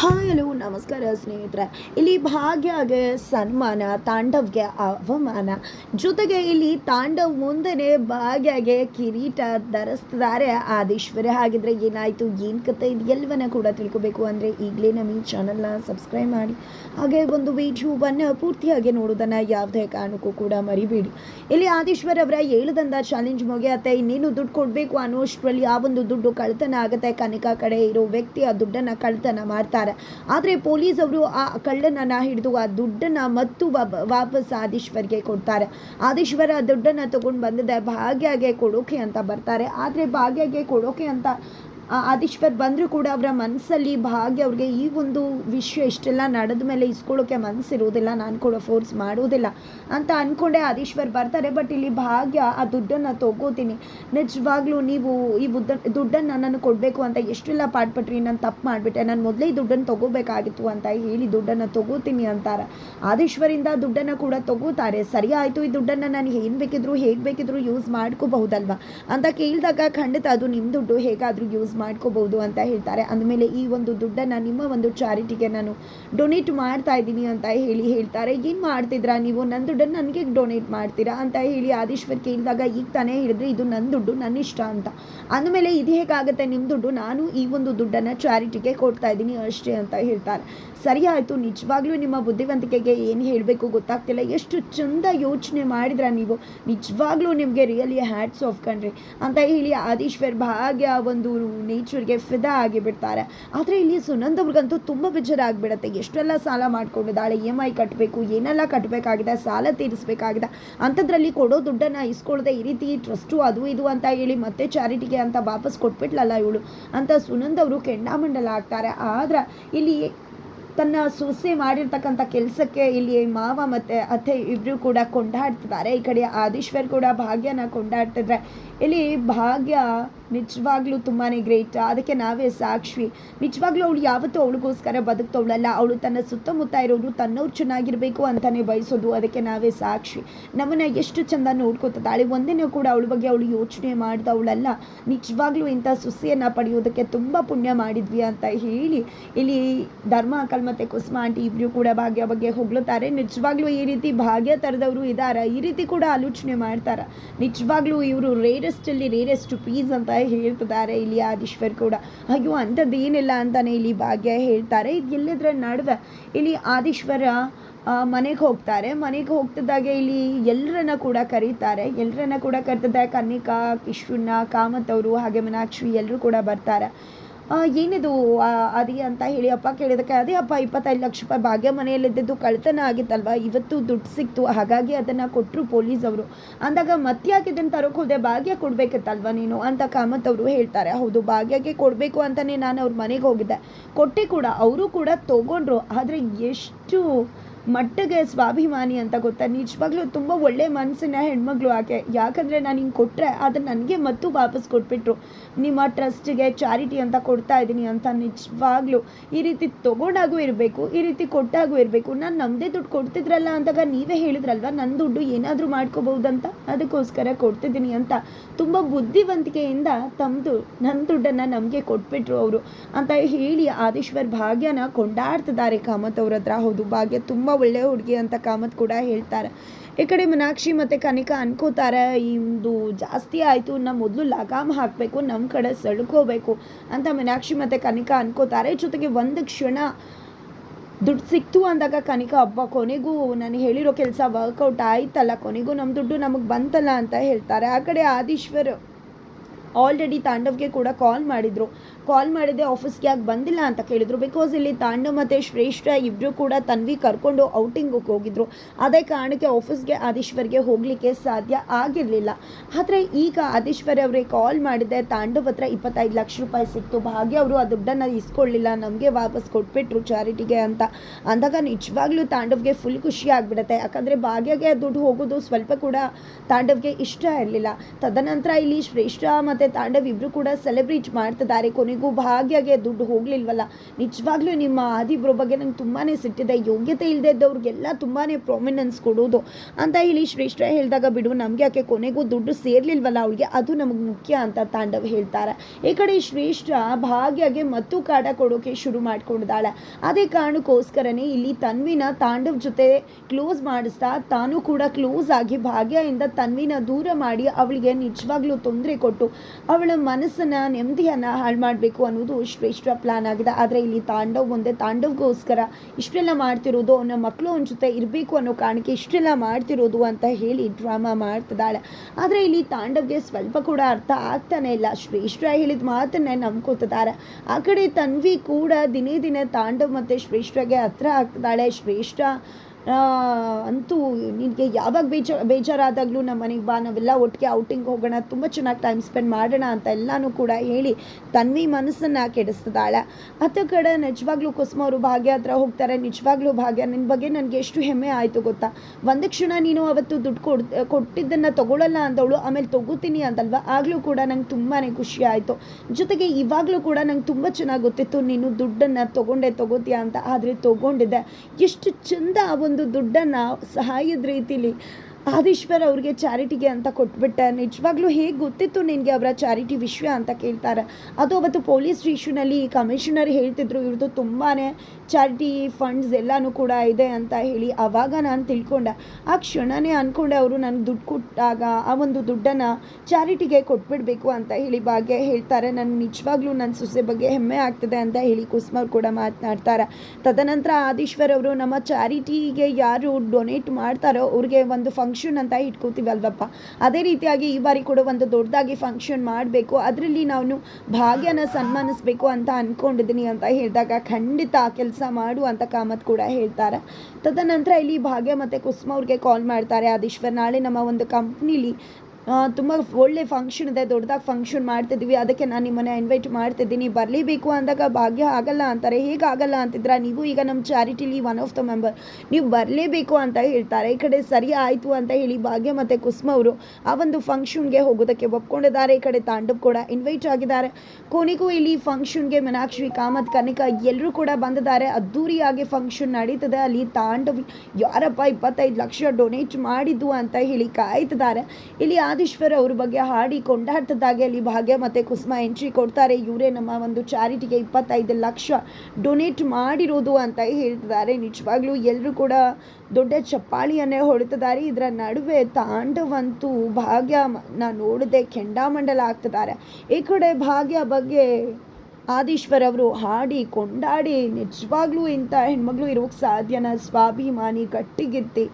Hi, hello, ನಮಸ್ಕಾರ ಸ್ನೇಹಿತರೆ. ಇಲ್ಲಿ ಭಾಗ್ಯಗೆ ಸನ್ಮಾನ, ತಾಂಡವ್ಗೆ ಅವಮಾನ. ಜೊತೆಗೆ ಇಲ್ಲಿ ತಾಂಡವ್ ಮುಂದೆನೆ ಭಾಗ್ಯಗೆ ಕಿರೀಟ ಧರಿಸ್ತಿದ್ದಾರೆ. ಆದೇಶ್ವರ್ಯ ಹಾಗಿದ್ರೆ ಏನಾಯಿತು? ಏನು ಕತೆ ಇದು? ಎಲ್ಲವನ್ನ ಕೂಡ ತಿಳ್ಕೊಬೇಕು ಅಂದರೆ ಈಗಲೇ ನಮ್ಮ ಈ ಚಾನಲ್ನ ಸಬ್ಸ್ಕ್ರೈಬ್ ಮಾಡಿ. ಹಾಗೆ ಒಂದು ವಿಡಿಯೋವನ್ನು ಪೂರ್ತಿಯಾಗಿ ನೋಡೋದನ್ನು ಯಾವುದೇ ಕಾರಣಕ್ಕೂ ಕೂಡ ಮರಿಬೇಡಿ. ಇಲ್ಲಿ ಆದೇಶ್ವರ್ ಅವರ ಏಳದಂದ ಚಾಲೆಂಜ್ ಮುಗಿಯತ್ತೆ. ಇನ್ನೇನು ದುಡ್ಡು ಕೊಡಬೇಕು ಅನ್ನೋಷ್ಟರಲ್ಲಿ ಆ ಒಂದು ದುಡ್ಡು ಕಳ್ತನ ಆಗುತ್ತೆ. ಕನಿಕಾ ಕಡೆ ಇರೋ ವ್ಯಕ್ತಿ ಆ ದುಡ್ಡನ್ನು ಕಳ್ತನ ಮಾಡ್ತಾರೆ. ಆದರೆ ಪೊಲೀಸ್ ಅವರು ಆ ಕಳ್ಳನನ್ನ ಹಿಡಿದು ಆ ದುಡ್ಡನ್ನು ಮತ್ತು ವಾಪ- ವಾಪಸ್ ಆದೀಶ್ವರ್ಗೆ ಕೊಡ್ತಾರೆ. ಆದೀಶ್ವರ ದುಡ್ಡನ್ನು ತಗೊಂಡು ಬಂದಿದೆ ಭಾಗ್ಯಗೆ ಕೊಡೋಕೆ ಅಂತ ಬರ್ತಾರೆ. ಆದರೆ ಭಾಗ್ಯಗೆ ಕೊಡೋಕೆ ಅಂತ ಆದೀಶ್ವರ್ ಬಂದರೂ ಕೂಡ ಅವರ ಮನಸ್ಸಲ್ಲಿ ಭಾಗ್ಯ, ಅವ್ರಿಗೆ ಈ ಒಂದು ವಿಷಯ ಇಷ್ಟೆಲ್ಲ ನಡೆದ ಮೇಲೆ ಇಸ್ಕೊಳ್ಳೋಕೆ ಮನಸ್ಸಿರುವುದಿಲ್ಲ ನಾನು ಕೂಡ ಫೋರ್ಸ್ ಮಾಡೋದಿಲ್ಲ ಅಂತ ಅಂದ್ಕೊಂಡೆ ಆದೀಶ್ವರ್ ಬರ್ತಾರೆ. ಬಟ್ ಇಲ್ಲಿ ಭಾಗ್ಯ, ಆ ದುಡ್ಡನ್ನು ತಗೋತೀನಿ. ನಿಜವಾಗ್ಲೂ ನೀವು ಈ ಬುದ್ಧ ದುಡ್ಡನ್ನು ನಾನು ಕೊಡಬೇಕು ಅಂತ ಎಷ್ಟೆಲ್ಲ ಪಾಡ್ಪಟ್ರಿ, ನಾನು ತಪ್ಪು ಮಾಡಿಬಿಟ್ಟೆ. ನಾನು ಮೊದಲೇ ಈ ದುಡ್ಡನ್ನು ತಗೋಬೇಕಾಗಿತ್ತು ಅಂತ ಹೇಳಿ ದುಡ್ಡನ್ನು ತಗೋತೀನಿ ಅಂತಾರೆ. ಆದೀಶ್ವರಿಂದ ದುಡ್ಡನ್ನು ಕೂಡ ತಗೋತಾರೆ. ಸರಿ ಆಯಿತು ಈ ದುಡ್ಡನ್ನು, ನಾನು ಏನು ಬೇಕಿದ್ರು, ಹೇಗೆ ಬೇಕಿದ್ರು ಯೂಸ್ ಮಾಡ್ಕೋಬಹುದಲ್ವಾ? ಅಂತ ಕೇಳಿದಾಗ ಖಂಡಿತ ಅದು ನಿಮ್ಮ ದುಡ್ಡು, ಹೇಗಾದರೂ ಯೂಸ್ ಮಾಡ್ಕೋಬಹುದು ಅಂತ ಹೇಳ್ತಾರೆ. ಅಂದಮೇಲೆ ಈ ಒಂದು ದುಡ್ಡನ್ನು ನಿಮ್ಮ ಒಂದು ಚಾರಿಟಿಗೆ ನಾನು ಡೊನೇಟ್ ಮಾಡ್ತಾ ಇದ್ದೀನಿ ಅಂತ ಹೇಳಿ ಹೇಳ್ತಾರೆ. ಏನು ಮಾಡ್ತಿದ್ರಾ ನೀವು? ನನ್ನ ದುಡ್ಡನ್ನು ನನಗೆ ಡೊನೇಟ್ ಮಾಡ್ತೀರಾ ಅಂತ ಹೇಳಿ ಆದೀಶ್ವರ್ ಕೇಳಿದಾಗ ಈಗ ತಾನೇ ಹೇಳಿದ್ರೆ ಇದು ನನ್ನ ದುಡ್ಡು ನನ್ನ ಇಷ್ಟ ಅಂತ. ಅಂದಮೇಲೆ ಇದು ಹೇಗಾಗುತ್ತೆ ನಿಮ್ಮ ದುಡ್ಡು? ನಾನು ಈ ಒಂದು ದುಡ್ಡನ್ನು ಚಾರಿಟಿಗೆ ಕೊಡ್ತಾ ಇದ್ದೀನಿ ಅಷ್ಟೇ ಅಂತ ಹೇಳ್ತಾರೆ. ಸರಿ ಆಯಿತು, ನಿಜವಾಗ್ಲೂ ನಿಮ್ಮ ಬುದ್ಧಿವಂತಿಕೆಗೆ ಏನು ಹೇಳಬೇಕು ಗೊತ್ತಾಗ್ತಿಲ್ಲ. ಎಷ್ಟು ಚಂದ ಯೋಚನೆ ಮಾಡಿದ್ರ ನೀವು? ನಿಜವಾಗ್ಲೂ ನಿಮಗೆ ರಿಯಲಿ ಹ್ಯಾಟ್ಸ್ ಆಫ್ ಕಣ್ರಿ. ಅಂತ ಹೇಳಿ ಆದೀಶ್ವರ್ ಭಾಗ್ಯ ಒಂದು ನೇಚರ್ಗೆ ಫಿದಾ ಆಗಿಬಿಡ್ತಾರೆ. ಆದರೆ ಇಲ್ಲಿ ಸುನಂದ್ ಅವ್ರಿಗಂತೂ ತುಂಬ ಬೇಜಾರಾಗಿಬಿಡುತ್ತೆ. ಎಷ್ಟೆಲ್ಲ ಸಾಲ ಮಾಡ್ಕೊಂಡಿದ್ದಾಳೆ ಇ ಎಂ ಐ ಕಟ್ಟಬೇಕು ಏನೆಲ್ಲ ಕಟ್ಟಬೇಕಾಗಿದೆ ಸಾಲ ತೀರಿಸಬೇಕಾಗಿದೆ, ಅಂಥದ್ರಲ್ಲಿ ಕೊಡೋ ದುಡ್ಡನ್ನು ಇಸ್ಕೊಳ್ಳದೆ ಈ ರೀತಿ ಟ್ರಸ್ಟು ಅದು ಇದು ಅಂತ ಹೇಳಿ ಮತ್ತೆ ಚಾರಿಟಿಗೆ ಅಂತ ವಾಪಸ್ ಕೊಟ್ಬಿಟ್ಲಲ್ಲ ಇವಳು ಅಂತ ಸುನಂದ್ ಅವರು ಕೆಂಡಾಮಂಡಲ ಆಗ್ತಾರೆ ಆದ್ರೆ ಇಲ್ಲಿ ತನ್ನ ಸೊಸೆ ಮಾಡಿರ್ತಕ್ಕಂಥ ಕೆಲಸಕ್ಕೆ ಇಲ್ಲಿ ಮಾವ ಮತ್ತು ಅತ್ತೆ ಇಬ್ಬರು ಕೂಡ ಕೊಂಡಾಡ್ತಿದ್ದಾರೆ. ಈ ಕಡೆ ಆದೀಶ್ವರ್ ಕೂಡ ಭಾಗ್ಯನ ಕೊಂಡಾಡ್ತಿದ್ರೆ. ಇಲ್ಲಿ ಭಾಗ್ಯ ನಿಜವಾಗ್ಲೂ ತುಂಬಾ ಗ್ರೇಟ್ ಅದಕ್ಕೆ ನಾವೇ ಸಾಕ್ಷಿ. ನಿಜವಾಗ್ಲೂ ಅವಳು ಯಾವತ್ತೂ ಅವಳಿಗೋಸ್ಕರ ಬದುಕ್ತವಳಲ್ಲ. ಅವಳು ತನ್ನ ಸುತ್ತಮುತ್ತ ಇರೋರು ತನ್ನವ್ರು ಚೆನ್ನಾಗಿರಬೇಕು ಅಂತಲೇ ಬಯಸೋದು. ಅದಕ್ಕೆ ನಾವೇ ಸಾಕ್ಷಿ. ನಮ್ಮನ್ನು ಎಷ್ಟು ಚಂದ ನೋಡ್ಕೋತಿದ್ದಾಳೆ ಒಂದಿನ ಕೂಡ ಅವಳ ಬಗ್ಗೆ ಅವಳು ಯೋಚನೆ ಮಾಡಿದವಳಲ್ಲ. ನಿಜವಾಗ್ಲೂ ಇಂಥ ಸುಸಿಯನ್ನು ಪಡೆಯೋದಕ್ಕೆ ತುಂಬ ಪುಣ್ಯ ಮಾಡಿದ್ವಿ ಅಂತ ಹೇಳಿ. ಇಲ್ಲಿ ಧರ್ಮ, ಅಕಲ್ ಮತ್ತು ಕುಸುಮ ಆಂಟಿ ಇಬ್ಬರು ಕೂಡ ಭಾಗ್ಯ ಬಗ್ಗೆ ಹೊಗಳುತ್ತಾರೆ ನಿಜವಾಗ್ಲೂ ಈ ರೀತಿ ಭಾಗ್ಯ ಥರದವರು ಇದ್ದಾರೆ ಈ ರೀತಿ ಕೂಡ ಆಲೋಚನೆ ಮಾಡ್ತಾರೆ. ನಿಜವಾಗ್ಲೂ ಇವರು ರೇರೆಸ್ಟಲ್ಲಿ ರೇರೆಸ್ಟ್ ಪೀಸ್ ಅಂತ ಹೇಳ್ತಿದ್ದಾರೆ, ಇಲ್ಲಿ ಆದೀಶ್ವರ್ ಕೂಡ. ಅಯ್ಯೋ, ಅಂಥದ್ದು ಏನಿಲ್ಲ ಅಂತಾನೆ ಇಲ್ಲಿ ಭಾಗ್ಯ ಹೇಳ್ತಾರೆ. ಎಲ್ಲದರ ನಡುವೆ ಇಲ್ಲಿ ಆದೀಶ್ವರ ಮನೆಗೆ ಹೋಗ್ತಾರೆ. ಮನೆಗೆ ಹೋಗ್ತಿದ್ದಾಗೆ ಇಲ್ಲಿ ಎಲ್ಲರನ್ನ ಕೂಡ ಕರೀತಾರೆ. ಎಲ್ಲರನ್ನ ಕೂಡ ಕರೆದಿದ್ದಾಗ ಕನ್ನಿಕಾ ಕಿಶುನ ಕಾಮತ್ ಅವರು, ಹಾಗೆ ಮೀನಾಕ್ಷಿ ಎಲ್ಲರೂ ಕೂಡ ಬರ್ತಾರೆ. ಏನಿದು? ಅದೇ ಅಂತ ಹೇಳಿ ಅಪ್ಪ ಕೇಳಿದಕ್ಕೆ, ಅದೇ ಅಪ್ಪ, ಇಪ್ಪತ್ತೈದು ಲಕ್ಷ ರೂಪಾಯಿ ಭಾಗ್ಯ ಮನೆಯಲ್ಲಿದ್ದದ್ದು ಕಳ್ತನ ಆಗಿತ್ತಲ್ವ? ಇವತ್ತು ದುಡ್ಡು ಸಿಕ್ತು. ಹಾಗಾಗಿ ಅದನ್ನು ಕೊಟ್ಟರು ಪೊಲೀಸ್ ಅವರು. ಅಂದಾಗ ಮತ್ತ್ಯಾಕೆ ಇದನ್ನು ತರೋಕೆ ಹೋದೆ ಭಾಗ್ಯ ಕೊಡಬೇಕಿತ್ತಲ್ವ ನೀನು? ಅಂತ ಕಾಮತ್ ಅವರು ಹೇಳ್ತಾರೆ. ಹೌದು ಭಾಗ್ಯಕ್ಕೆ ಕೊಡಬೇಕು ಅಂತಲೇ ನಾನು ಅವ್ರ ಮನೆಗೆ ಹೋಗಿದ್ದೆ. ಕೊಟ್ಟೆ ಕೂಡ, ಅವರು ಕೂಡ ತೊಗೊಂಡ್ರು. ಆದರೆ ಎಷ್ಟು ಮಟ್ಟಿಗೆ ಸ್ವಾಭಿಮಾನಿ ಅಂತ ಗೊತ್ತಾ? ನಿಜವಾಗ್ಲೂ ತುಂಬ ಒಳ್ಳೆ ಮನಸ್ಸಿನ ಹೆಣ್ಮಗಳು ಆಕೆ. ಯಾಕಂದರೆ ನಾನು ಹಿಂಗೆ ಕೊಟ್ಟರೆ ಅದು ನನಗೆ ಮತ್ತು ವಾಪಸ್ ಕೊಟ್ಬಿಟ್ರು. ನಿಮ್ಮ ಟ್ರಸ್ಟಿಗೆ ಚಾರಿಟಿ ಅಂತ ಕೊಡ್ತಾ ಇದ್ದೀನಿ ಅಂತ ನಿಜವಾಗ್ಲೂ. ಈ ರೀತಿ ತೊಗೊಂಡಾಗೂ ಇರಬೇಕು, ಈ ರೀತಿ ಕೊಟ್ಟಾಗೂ ಇರಬೇಕು. ನಾನು ನಮ್ಮದೇ ದುಡ್ಡು ಕೊಡ್ತಿದ್ರಲ್ಲ ಅಂದಾಗ ನೀವೇ ಹೇಳಿದ್ರಲ್ವ? ನನ್ನ ದುಡ್ಡು ಏನಾದರೂ ಮಾಡ್ಕೋಬಹುದಂತ? ಅದಕ್ಕೋಸ್ಕರ ಕೊಡ್ತಿದ್ದೀನಿ ಅಂತ. ತುಂಬ ಬುದ್ಧಿವಂತಿಕೆಯಿಂದ ತಮ್ಮದು ನನ್ನ ದುಡ್ಡನ್ನು ನಮಗೆ ಕೊಟ್ಬಿಟ್ರು ಅವರು. ಅಂತ ಹೇಳಿ ಆದೀಶ್ವರ್ ಭಾಗ್ಯನ ಕೊಂಡಾಡ್ತಿದ್ದಾರೆ ಕಾಮತ್ ಅವ್ರ ಹತ್ರ. ಹೌದು, ಭಾಗ್ಯ ತುಂಬ ಒಳ್ಳೆ ಹುಡುಗಿ ಅಂತ ಕಾಮತ್ ಕೂಡ ಹೇಳ್ತಾರೆ. ಈ ಕಡೆ ಮೀನಾಕ್ಷಿ ಮತ್ತು ಕನಿಕಾ ಅನ್ಕೋತಾರೆ ಒಂದು ಜಾಸ್ತಿ ಆಯಿತು ನಮ್ಮ ಮೊದಲು ಲಗಾಮ್ ಹಾಕಬೇಕು ನಮ್ಮ ಕಡೆ ಸಳ್ಕೋಬೇಕು ಅಂತ ಮೀನಾಕ್ಷಿ ಮತ್ತು ಕನಿಕಾ ಅನ್ಕೋತಾರೆ. ಜೊತೆಗೆ ಒಂದು ಕ್ಷಣ ದುಡ್ಡು ಸಿಕ್ತು ಅಂದಾಗ ಕನಿಕಾ ಹಬ್ಬ ಕೊನೆಗೂ ನಾನು ಹೇಳಿರೋ ಕೆಲಸ ವರ್ಕೌಟ್ ಆಯ್ತಲ್ಲ, ಕೊನೆಗೂ ನಮ್ಮ ದುಡ್ಡು ನಮಗೆ ಬಂತಲ್ಲ ಅಂತ ಹೇಳ್ತಾರೆ. ಆ ಕಡೆ ಆದೀಶ್ವರ್ ಆಲ್ರೆಡಿ ತಾಂಡವ್ಗೆ ಕೂಡ ಕಾಲ್ ಮಾಡಿದರು. ಕಾಲ್ ಮಾಡಿದೆ ಆಫೀಸ್ಗೆ ಯಾಕೆ ಬಂದಿಲ್ಲ ಅಂತ ಕೇಳಿದರು. ಬಿಕಾಸ್ ಇಲ್ಲಿ ತಾಂಡವ್ ಮತ್ತು ಶ್ರೇಷ್ಠ ಇಬ್ಬರು ಕೂಡ ತನ್ವಿ ಕರ್ಕೊಂಡು ಔಟಿಂಗಿಗೆ ಹೋಗಿದ್ರು. ಅದೇ ಕಾರಣಕ್ಕೆ ಆಫೀಸ್ಗೆ ಆದೀಶ್ವರ್ಗೆ ಹೋಗಲಿಕ್ಕೆ ಸಾಧ್ಯ ಆಗಿರಲಿಲ್ಲ. ಆದರೆ ಈಗ ಆದೀಶ್ವರ್ ಅವರೇ ಕಾಲ್ ಮಾಡಿದೆ ತಾಂಡವ್ ಹತ್ರ ಇಪ್ಪತ್ತೈದು ಲಕ್ಷ ರೂಪಾಯಿ ಸಿಕ್ತು. ಭಾಗ್ಯ ಅವರು ಆ ದುಡ್ಡನ್ನು ಇಸ್ಕೊಳ್ಳಿಲ್ಲ. ನಮಗೆ ವಾಪಸ್ ಕೊಟ್ಬಿಟ್ರು ಚಾರಿಟಿಗೆ ಅಂತ. ಅಂದಾಗ ನಿಜವಾಗ್ಲೂ ತಾಂಡವ್ಗೆ ಫುಲ್ ಖುಷಿ ಆಗಿಬಿಡುತ್ತೆ. ಯಾಕಂದರೆ ಭಾಗ್ಯಗೆ ದುಡ್ಡು ಹೋಗೋದು ಸ್ವಲ್ಪ ಕೂಡ ತಾಂಡವ್ಗೆ ಇಷ್ಟ ಇರಲಿಲ್ಲ. ತದನಂತರ ಇಲ್ಲಿ ಶ್ರೇಷ್ಠ ಮತ್ತು ಮತ್ತು ತಾಂಡವ್ ಇಬ್ಬರು ಕೂಡ ಸೆಲೆಬ್ರೇಟ್ ಮಾಡ್ತಿದ್ದಾರೆ. ಕೊನೆಗೂ ಭಾಗ್ಯಗೆ ದುಡ್ಡು ಹೋಗಲಿಲ್ವಲ್ಲ? ನಿಜವಾಗ್ಲೂ ನಿಮ್ಮ ಆದಿಬ್ರ ಬಗ್ಗೆ ನಂಗೆ ತುಂಬಾ ಸಿಟ್ಟಿದೆ. ಯೋಗ್ಯತೆ ಇಲ್ಲದೆ ಇದ್ದವ್ರಿಗೆಲ್ಲ ತುಂಬಾ ಪ್ರಾಮಿನೆನ್ಸ್ ಕೊಡೋದು. ಅಂತ ಹೇಳಿ ಶ್ರೇಷ್ಠ ಹೇಳಿದಾಗ ಬಿಡು, ನಮಗೆ ಯಾಕೆ ಕೊನೆಗೂ ದುಡ್ಡು ಸೇರ್ಲಿಲ್ವಲ್ಲ ಅವಳಿಗೆ? ಅದು ನಮಗೆ ಮುಖ್ಯ ಅಂತ ತಾಂಡವ್ ಹೇಳ್ತಾರೆ. ಈ ಕಡೆ ಶ್ರೇಷ್ಠ ಭಾಗ್ಯಗೆ ಮತ್ತು ಕಾಟ ಕೊಡೋಕೆ ಶುರು ಮಾಡ್ಕೊಂಡಿದ್ದಾಳೆ. ಅದೇ ಕಾರಣಕ್ಕೋಸ್ಕರನೇ ಇಲ್ಲಿ ತನ್ವಿನ ತಾಂಡವ್ ಜೊತೆ ಕ್ಲೋಸ್ ಮಾಡಿಸ್ತಾ ತಾನು ಕೂಡ ಕ್ಲೋಸ್ ಆಗಿ ಭಾಗ್ಯದಿಂದ ತನ್ವಿನ ದೂರ ಮಾಡಿ ಅವಳಿಗೆ ನಿಜವಾಗ್ಲೂ ತೊಂದರೆ ಕೊಟ್ಟು ಅವಳ ಮನಸ್ಸನ್ನು ನೆಮ್ಮದಿಯನ್ನ ಹಾಳು ಮಾಡಬೇಕು ಅನ್ನೋದು ಶ್ರೇಷ್ಠ ಪ್ಲಾನ್ ಆಗಿದೆ. ಆದರೆ ಇಲ್ಲಿ ತಾಂಡವ್ ಒಂದೇ ತಾಂಡವ್ಗೋಸ್ಕರ ಇಷ್ಟೆಲ್ಲ ಮಾಡ್ತಿರೋದು ಅವನ ಮಕ್ಕಳು ಅವನ ಜೊತೆ ಇರಬೇಕು ಅನ್ನೋ ಕಾರಣಕ್ಕೆ ಇಷ್ಟೆಲ್ಲ ಮಾಡ್ತಿರೋದು ಅಂತ ಹೇಳಿ ಡ್ರಾಮಾ ಮಾಡ್ತಿದ್ದಾಳೆ. ಆದರೆ ಇಲ್ಲಿ ತಾಂಡವ್ಗೆ ಸ್ವಲ್ಪ ಕೂಡ ಅರ್ಥ ಆಗ್ತಾನೆ ಇಲ್ಲ. ಶ್ರೇಷ್ಠ ಹೇಳಿದ ಮಾತನ್ನೇ ನಂಬ್ಕೋತಿದ್ದಾರೆ. ಆ ಕಡೆ ತನ್ವಿ ಕೂಡ ದಿನೇ ದಿನೇ ತಾಂಡವ್ ಮತ್ತು ಶ್ರೇಷ್ಠಗೆ ಹತ್ರ ಆಗ್ತಿದ್ದಾಳೆ ಶ್ರೇಷ್ಠ ಅಂತೂ ನಿನಗೆ ಯಾವಾಗ ಬೇಜಾರು ಬೇಜಾರಾದಾಗಲೂ ನಮ್ಮ ಮನೆಗೆ ಬಾ, ನಾವೆಲ್ಲ ಒಟ್ಟಿಗೆ ಔಟಿಂಗ್ ಹೋಗೋಣ, ತುಂಬ ಚೆನ್ನಾಗಿ ಟೈಮ್ ಸ್ಪೆಂಡ್ ಮಾಡೋಣ ಅಂತ ಎಲ್ಲನೂ ಕೂಡ ಹೇಳಿ ತನ್ವಿ ಮನಸ್ಸನ್ನು ಕೆಡಿಸ್ತಿದ್ದಾಳೆ. ಅತ್ತ ಕಡೆ ನಿಜವಾಗ್ಲೂ ಕುಸುಮ ಅವರು ಭಾಗ್ಯ ಹತ್ರ ಹೋಗ್ತಾರೆ, ನಿಜವಾಗ್ಲೂ ಭಾಗ್ಯ ನಿನ್ನ ಬಗ್ಗೆ ನನಗೆ ಎಷ್ಟು ಹೆಮ್ಮೆ ಆಯಿತು ಗೊತ್ತಾ? ಒಂದು ಕ್ಷಣ ನೀನು ಅವತ್ತು ದುಡ್ಡು ಕೊಡ್, ಕೊಟ್ಟಿದ್ದನ್ನು ತೊಗೊಳ್ಳಲ್ಲ ಅಂದವಳು, ಆಮೇಲೆ ತೊಗೋತೀನಿ ಅಂತಲ್ವ ಆಗಲೂ ಕೂಡ ನಂಗೆ ತುಂಬಾ ಖುಷಿ ಆಯಿತು. ಜೊತೆಗೆ ಇವಾಗಲೂ ಕೂಡ ನಂಗೆ ತುಂಬ ಚೆನ್ನಾಗಿ ಗೊತ್ತಿತ್ತು, ನೀನು ದುಡ್ಡನ್ನು ತಗೊಂಡೆ, ತೊಗೋತೀಯ ಅಂತ. ಆದರೆ ತೊಗೊಂಡಿದ್ದೆ. ಎಷ್ಟು ಚಂದ ಆ ಒಂದು ದುಡ್ಡನ್ನು ಸಹಾಯದ ರೀತಿಲಿ ಆದೀಶ್ವರ್ ಅವ್ರಿಗೆ ಚಾರಿಟಿಗೆ ಅಂತ ಕೊಟ್ಬಿಟ್ಟೆ. ನಿಜವಾಗ್ಲೂ ಹೇಗೆ ಗೊತ್ತಿತ್ತು ನಿನಗೆ ಅವರ ಚಾರಿಟಿ ವಿಷಯ ಅಂತ ಕೇಳ್ತಾರೆ? ಅದು ಅವತ್ತು ಪೊಲೀಸ್ ಸ್ಟೇಷನಲ್ಲಿ ಕಮಿಷನರ್ ಹೇಳ್ತಿದ್ರು. ಇವ್ರದ್ದು ತುಂಬಾ ಚಾರಿಟಿ ಫಂಡ್ಸ್ ಎಲ್ಲನೂ ಕೂಡ ಇದೆ ಅಂತ ಹೇಳಿ ಆವಾಗ ನಾನು ತಿಳ್ಕೊಂಡೆ. ಆ ಕ್ಷಣನೇ ಅಂದ್ಕೊಂಡೆ ಅವರು ನನಗೆ ದುಡ್ಡು ಕೊಟ್ಟಾಗ ಆ ಒಂದು ದುಡ್ಡನ್ನು ಚಾರಿಟಿಗೆ ಕೊಟ್ಬಿಡಬೇಕು ಅಂತ ಹೇಳಿ ಭಾಗ್ಯ ಹೇಳ್ತಾರೆ. ನನ್ನ ನಿಜವಾಗ್ಲೂ ನನ್ನ ಸೊಸೆ ಬಗ್ಗೆ ಹೆಮ್ಮೆ ಆಗ್ತದೆ ಅಂತ ಹೇಳಿ ಕುಸ್ಮರ್ ಕೂಡ ಮಾತನಾಡ್ತಾರೆ. ತದನಂತರ ಆದೀಶ್ವರ್ ಅವರು, ನಮ್ಮ ಚಾರಿಟಿಗೆ ಯಾರು ಡೊನೇಟ್ ಮಾಡ್ತಾರೋ ಅವ್ರಿಗೆ ಒಂದು ಫಂಕ್ಷನ್ ಅಂತ ಇಟ್ಕೋತೀವಲ್ವಪ್ಪ. ಅದೇ ರೀತಿಯಾಗಿ ಈ ಬಾರಿ ಕೂಡ ಒಂದು ದೊಡ್ಡದಾಗಿ ಫಂಕ್ಷನ್ ಮಾಡಬೇಕು. ಅದರಲ್ಲಿ ನಾನು ಭಾಗ್ಯನ ಸನ್ಮಾನಿಸಬೇಕು ಅಂತ ಅಂದ್ಕೊಂಡಿದ್ದೀನಿ ಅಂತ ಹೇಳಿದಾಗ ಖಂಡಿತ ಆ ಕೆಲಸ ಮಾಡು ಅಂತ ಕಾಮತ್ ಕೂಡ ಹೇಳ್ತಾರೆ. ತದನಂತರ ಇಲ್ಲಿ ಭಾಗ್ಯ ಮತ್ತು ಕುಸುಮ ಅವ್ರಿಗೆ ಕಾಲ್ ಮಾಡ್ತಾರೆ. ಆದೀಶ್ವರ್, ನಾಳೆ ನಮ್ಮ ಒಂದು ಕಂಪ್ನಿಲಿ ತುಂಬ ಒಳ್ಳೆ ಫಂಕ್ಷನ್ ಇದೆ, ದೊಡ್ಡದಾಗಿ ಫಂಕ್ಷನ್ ಮಾಡ್ತಿದ್ದೀವಿ ಅದಕ್ಕೆ ನಾನು ನಿಮ್ಮನ್ನ ಇನ್ವೈಟ್ ಮಾಡ್ತಿದ್ದೀನಿ. ಬರಲೇಬೇಕು ಅಂದಾಗ ಭಾಗ್ಯ ಆಗಲ್ಲ ಅಂತಾರೆ. ಹೇಗಾಗಲ್ಲ ಅಂತಿದ್ರ, ನೀವು ಈಗ ನಮ್ಮ ಚಾರಿಟಿಲಿ ಒನ್ ಆಫ್ ದ ಮೆಂಬರ್ ನೀವು ಬರಲೇಬೇಕು ಅಂತ ಹೇಳ್ತಾರೆ. ಈ ಕಡೆ ಸರಿ ಆಯಿತು ಅಂತ ಹೇಳಿ ಭಾಗ್ಯ ಮತ್ತು ಕುಸುಮ ಅವರು ಆ ಒಂದು ಫಂಕ್ಷನ್ಗೆ ಹೋಗೋದಕ್ಕೆ ಒಪ್ಕೊಂಡಿದ್ದಾರೆ. ಈ ಕಡೆ ತಾಂಡವ್ ಕೂಡ ಇನ್ವೈಟ್ ಆಗಿದ್ದಾರೆ. ಕೊನೆಗೂ ಇಲ್ಲಿ ಫಂಕ್ಷನ್ಗೆ ಮೀನಾಕ್ಷಿ, ಕಾಮತ್, ಕನಿಕಾ ಎಲ್ಲರೂ ಕೂಡ ಬಂದಿದ್ದಾರೆ. ಅದ್ದೂರಿಯಾಗಿ ಫಂಕ್ಷನ್ ನಡೀತದೆ. ಅಲ್ಲಿ ತಾಂಡವ್ ಯಾರಪ್ಪ ಇಪ್ಪತ್ತೈದು ಲಕ್ಷ ಡೊನೇಟ್ ಮಾಡಿದ್ದು ಅಂತ ಹೇಳಿ ಕಾಯ್ತಿದ್ದಾರೆ. ಇಲ್ಲಿ ಆದೀಶ್ವರ್ ಅವ್ರ ಬಗ್ಗೆ ಹಾಡಿ ಕೊಂಡಾಡ್ತದಾಗೆ ಅಲ್ಲಿ ಭಾಗ್ಯ ಮತ್ತು ಕುಸುಮ ಎಂಟ್ರಿ ಕೊಡ್ತಾರೆ. ಇವರೇ ನಮ್ಮ ಒಂದು ಚಾರಿಟಿಗೆ ಇಪ್ಪತ್ತೈದು ಲಕ್ಷ ಡೊನೇಟ್ ಮಾಡಿರೋದು ಅಂತ ಹೇಳ್ತಿದ್ದಾರೆ. ನಿಜವಾಗ್ಲೂ ಎಲ್ಲರೂ ಕೂಡ ದೊಡ್ಡ ಚಪ್ಪಾಳಿಯನ್ನೇ ಹೊಡೆತಿದ್ದಾರೆ. ಇದರ ನಡುವೆ ತಾಂಡವಂತೂ ಭಾಗ್ಯ ನಾ ನೋಡದೆ ಕೆಂಡಾಮಂಡಲ ಆಗ್ತಿದ್ದಾರೆ ಈ ಕಡೆ ಭಾಗ್ಯ ಬಗ್ಗೆ ಆದೀಶ್ವರ್ ಅವರು ಹಾಡಿ ಕೊಂಡಾಡಿ, ನಿಜವಾಗ್ಲೂ ಇಂಥ ಹೆಣ್ಮಗಳು ಇರೋಕ್ಕೆ ಸಾಧ್ಯನ? ಸ್ವಾಭಿಮಾನಿ ಕಟ್ಟಿಗಿತ್ತಿ.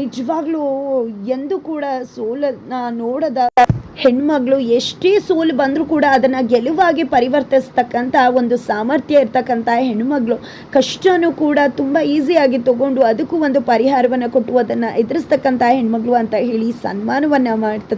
ನಿಜವಾಗ್ಲೂ ಎಂದು ಕೂಡ ಸೋಲನ್ನ ನೋಡದ ಹೆಣ್ಮಗಳು ಎಷ್ಟೇ ಸೋಲು ಬಂದರೂ ಕೂಡ ಅದನ್ನು ಗೆಲುವಾಗಿ ಪರಿವರ್ತಿಸ್ತಕ್ಕಂಥ ಒಂದು ಸಾಮರ್ಥ್ಯ ಇರ್ತಕ್ಕಂಥ ಹೆಣ್ಮಗಳು ಕಷ್ಟನೂ ಕೂಡ ತುಂಬ ಈಸಿಯಾಗಿ ತಗೊಂಡು ಅದಕ್ಕೂ ಒಂದು ಪರಿಹಾರವನ್ನು ಕೊಟ್ಟು ಅದನ್ನು ಎದುರಿಸ್ತಕ್ಕಂಥ ಹೆಣ್ಮಗಳು ಅಂತ ಹೇಳಿ ಸನ್ಮಾನವನ್ನು ಮಾಡ್ತದೆ.